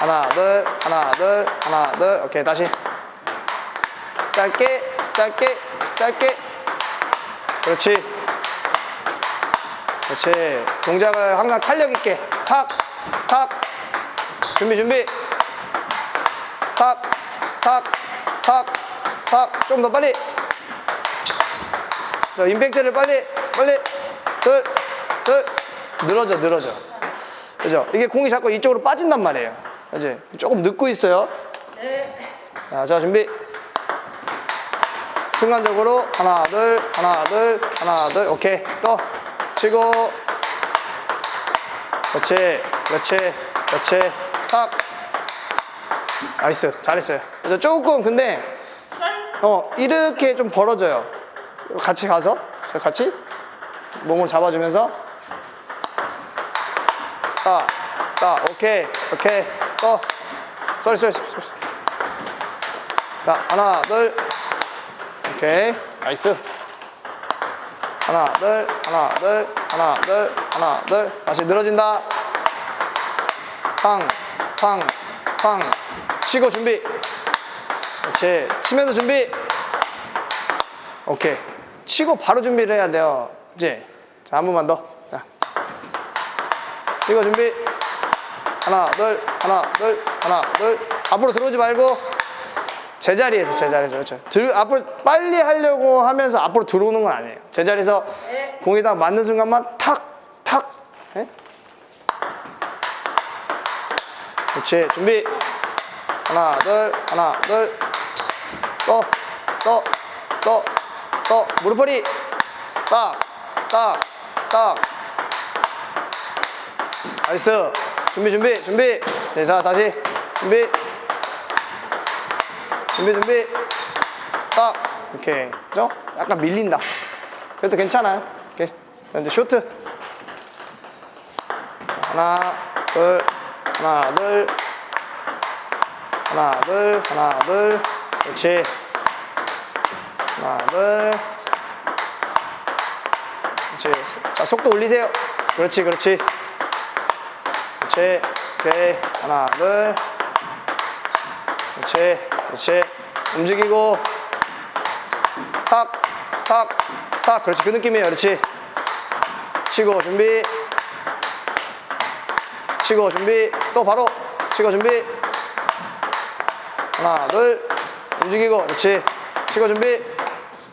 하나, 둘, 하나, 둘, 하나, 둘. 오케이, 다시. 짧게, 짧게, 짧게. 그렇지. 그렇지. 동작을 항상 탄력 있게. 탁, 탁. 준비, 준비. 탁, 탁, 탁, 탁. 좀 더 빨리. 자, 임팩트를 빨리, 빨리. 둘, 둘. 늘어져, 늘어져. 그죠? 이게 공이 자꾸 이쪽으로 빠진단 말이에요. 이제 조금 늦고 있어요. 자, 자, 준비. 순간적으로 하나, 둘, 하나, 둘, 하나, 둘. 오케이. 또 치고. 그렇지, 그렇지, 그렇지. 탁. 나이스. 잘했어요. 그래서 조금 근데 어 이렇게 좀 벌어져요. 같이 가서 저 같이 몸을 잡아주면서 딱, 딱, 오케이, 오케이, 또, 쏘리, 쏘리, 쏘리. 자, 하나, 둘, 오케이, 나이스. 하나, 둘, 하나, 둘, 하나, 둘, 하나, 둘. 다시 늘어진다. 팡, 팡, 팡. 치고 준비. 그렇지. 치면서 준비. 오케이. 치고 바로 준비를 해야 돼요. 이제. 자, 한 번만 더. 자. 이거 준비. 하나, 둘, 하나, 둘, 하나, 둘. 앞으로 들어오지 말고 제자리에서 제자리에서 그렇죠. 들, 앞으로 빨리 하려고 하면서 앞으로 들어오는 건 아니에요. 제자리에서 공이 딱 맞는 순간만 탁, 탁. 예? 그렇지. 준비. 하나, 둘, 하나, 둘. 또, 또, 또, 또. 무릎허리. 딱, 딱, 딱. 나이스. 준비, 준비, 준비. 네, 자, 다시. 준비. 준비, 준비. 딱. 오케이. 그죠? 약간 밀린다. 그래도 괜찮아요. 오케이. 자, 이제 쇼트. 하나, 둘, 하나, 둘. 하나, 둘, 하나, 둘. 그렇지. 하나, 둘. 그렇지. 자, 속도 올리세요. 그렇지, 그렇지. 그렇지. 오케이. 하나, 둘. 그렇지. 그렇지. 움직이고. 탁, 탁, 탁. 그렇지. 그 느낌이에요. 그렇지. 치고 준비. 치고 준비. 또 바로. 치고 준비. 하나, 둘. 움직이고. 그렇지. 치고 준비.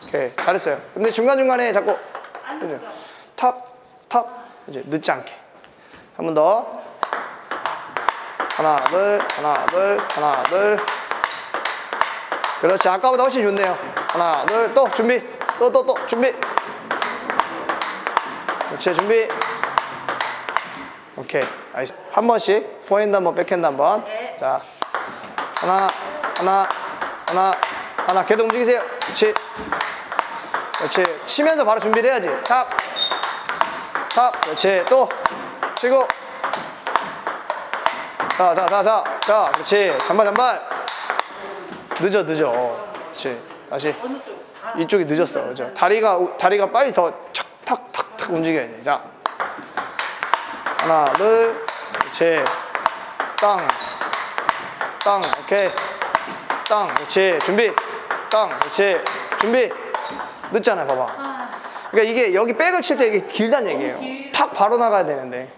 오케이. 잘했어요. 근데 중간중간에 자꾸. 탁, 탁. 이제 늦지 않게. 한 번 더. 하나, 둘, 하나, 둘, 하나, 둘. 그렇지. 아까보다 훨씬 좋네요. 하나, 둘, 또 준비. 또, 또, 또 준비. 그렇지. 준비. 오케이. 나이스. 한 번씩. 포핸드 한 번, 백핸드 한 번. 자. 하나, 하나, 하나, 하나. 계속 움직이세요. 그렇지. 그렇지. 치면서 바로 준비를 해야지. 탁. 탁. 그렇지. 또. 치고. 자, 자, 자, 자, 자, 그렇지. 잔발, 잔발. 늦어, 늦어. 어, 그렇지. 다시. 아, 이쪽이 늦었어. 그죠? 다리가, 우- 다리가 빨리 더 착, 탁, 탁, 탁 움직여야 돼. 자. 하나, 둘. 그렇지. 땅. 땅. 오케이. 땅. 그렇지. 준비. 땅. 그렇지. 준비. 늦잖아, 봐봐. 아, 그러니까 이게 여기 백을 칠 때 이게 길다는 얘기예요. 길. 탁 바로 나가야 되는데.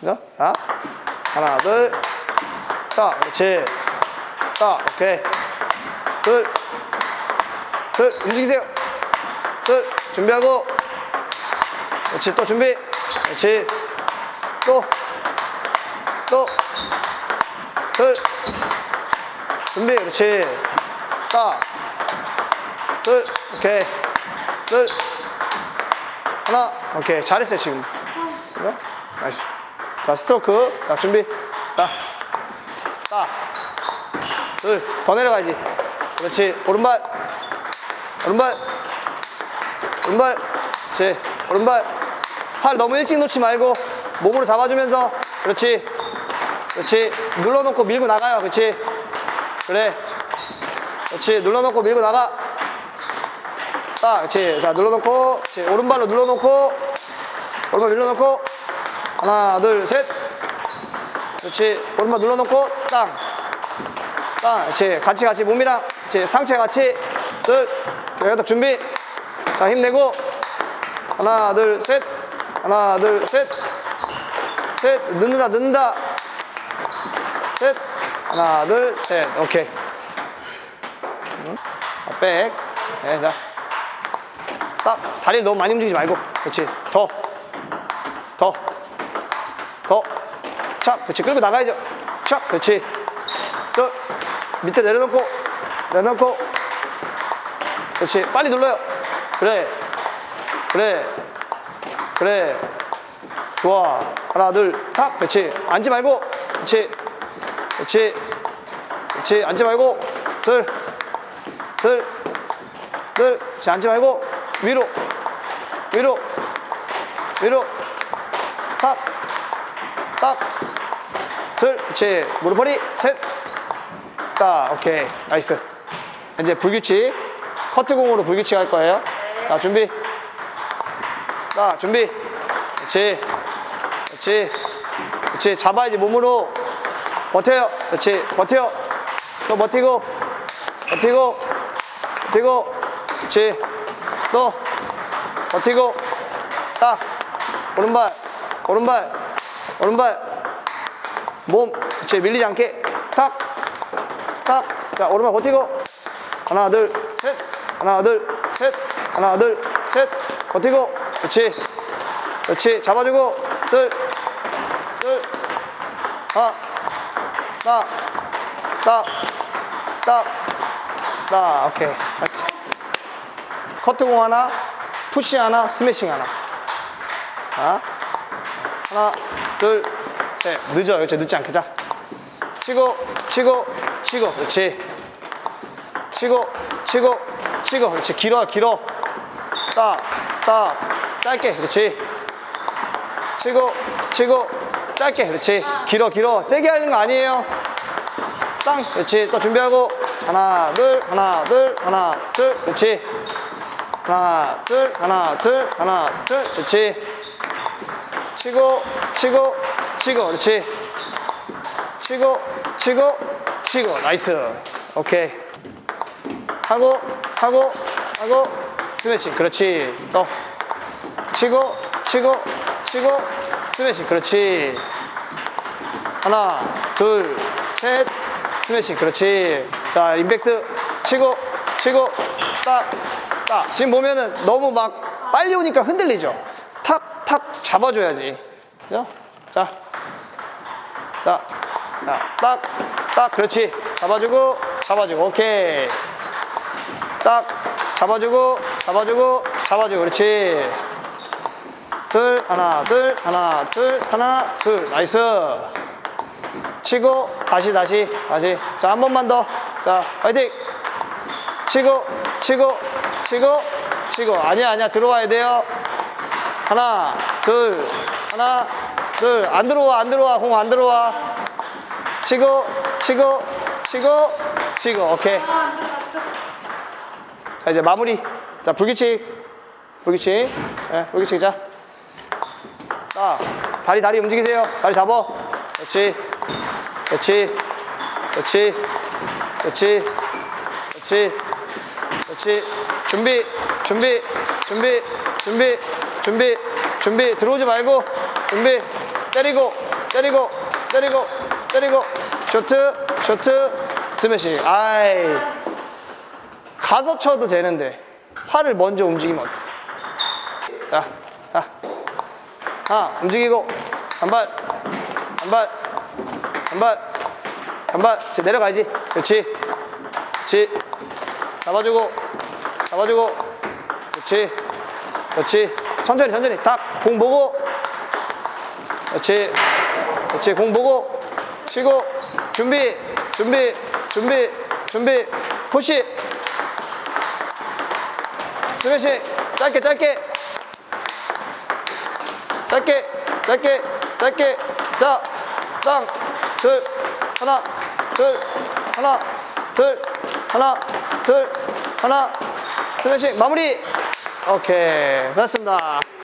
그죠? 자, 하나, 둘, 딱, 그렇지. 딱, 오케이. 둘, 둘, 움직이세요. 둘, 준비하고. 그렇지, 또 준비. 그렇지. 또, 또, 둘, 준비, 그렇지. 딱, 둘, 오케이. 둘, 하나, 오케이. 잘했어요, 지금. 이거? 나이스. 자, 스트로크. 자, 준비. 딱. 딱. 둘. 더 내려가야지. 그렇지. 오른발. 오른발. 오른발. 그렇지. 오른발. 팔 너무 일찍 놓지 말고 몸으로 잡아주면서. 그렇지. 그렇지. 눌러놓고 밀고 나가요. 그렇지. 그래. 그렇지. 눌러놓고 밀고 나가. 딱, 그렇지. 자, 눌러놓고, 그렇지. 오른발로 눌러놓고, 오른발 밀어놓고, 하나, 둘, 셋. 그렇지. 오른발 눌러놓고 땅. 땅. 그렇지. 같이 같이 몸이랑 그렇지. 상체 같이. 둘. 계속 준비. 자 힘내고 하나 둘 셋. 하나 둘 셋. 셋. 늦는다 늦는다. 셋. 하나 둘 셋. 오케이. 응? 아, 백. 네, 자. 딱 다리 너무 많이 움직이지 말고. 그렇지. 더. 더. 더. 착. 그렇지. 끌고 나가야죠. 착. 그렇지. 또 밑에 내려놓고 내려놓고 그렇지. 빨리 눌러요. 그래. 그래. 그래. 좋아. 하나, 둘, 탁. 그렇지. 앉지 말고. 그렇지. 그렇지. 그렇지. 앉지 말고. 둘. 둘. 둘. 그렇지. 앉지 말고. 위로. 위로. 위로. 탁. 딱. 둘. 그렇지. 무릎 허리. 셋. 딱. 오케이. 나이스. 이제 불규칙. 커트공으로 불규칙 할 거예요. 자, 준비. 자, 준비. 그렇지. 그렇지. 그렇지. 잡아야지 몸으로. 버텨요. 그렇지. 버텨. 또 버티고. 버티고. 버티고. 그렇지. 또. 버티고. 딱. 오른발. 오른발. 오른발. 몸. 그렇지. 밀리지 않게. 탁. 탁. 자, 오른발 버티고. 하나, 둘, 셋. 하나, 둘, 셋. 하나, 둘, 셋. 버티고. 그렇지. 그렇지. 잡아주고. 둘. 둘. 하나. 딱. 딱. 딱. 딱. 오케이. 됐어. 커트공 하나. 푸시 하나. 스매싱 하나. 자. 하나. 둘. 셋. 늦어. 그렇지. 늦지 않게. 자. 치고. 치고. 치고. 그렇지. 치고 치고 치고 그렇지 길어 길어 딱딱 짧게 그렇지 치고 치고 짧게 그렇지 길어 길어 세게 하는 거 아니에요 땅 그렇지 또 준비하고 하나 둘 하나 둘 하나 둘 그렇지 하나 둘 하나 둘 하나 둘 그렇지 치고 치고 치고. 그렇지. 치고 치고 치고. 나이스. 오케이. 하고 하고 하고. 스매싱. 그렇지. 또. 치고 치고 치고. 스매싱. 그렇지. 하나 둘 셋. 스매싱. 그렇지. 자 임팩트. 치고 치고. 딱딱. 지금 보면은 너무 막 빨리 오니까 흔들리죠 탁탁 잡아줘야지 그죠? 자 자, 자, 딱, 딱, 그렇지. 잡아주고, 잡아주고, 오케이. 딱, 잡아주고, 잡아주고, 잡아주고, 그렇지. 둘, 하나, 둘, 하나, 둘, 하나, 둘, 나이스. 치고, 다시, 다시, 다시. 자, 한 번만 더. 자, 화이팅! 치고, 치고, 치고, 치고. 아니야, 아니야. 들어와야 돼요. 하나, 둘, 하나, 둘. 안 들어와, 안 들어와. 공 안 들어와. 치고, 치고, 치고, 치고. 오케이. 자, 이제 마무리. 자, 불규칙. 불규칙. 예, 불규칙. 자. 자, 다리, 다리 움직이세요. 다리 잡아. 그렇지. 그렇지. 그렇지. 그렇지. 그렇지. 그렇지. 준비, 준비, 준비, 준비, 준비, 준비. 들어오지 말고, 준비. 때리고, 때리고, 때리고, 때리고. 쇼트, 쇼트, 스매시. 아이. 가서 쳐도 되는데, 팔을 먼저 움직이면 어떡해. 자, 자. 하나, 움직이고. 한 발, 한 발, 한 발, 한 발. 이제 내려가야지. 그렇지. 그렇지. 잡아주고, 잡아주고. 그렇지. 그렇지. 천천히, 천천히. 딱, 공 보고. 그렇지. 그렇지. 공 보고. 치고. 준비, 준비, 준비, 준비. 푸시. 스매시. 짧게, 짧게. 짧게, 짧게, 짧게. 자, 땅, 둘, 하나, 둘, 하나, 둘, 하나, 둘, 하나. 스매싱 마무리. 오케이, 됐습니다.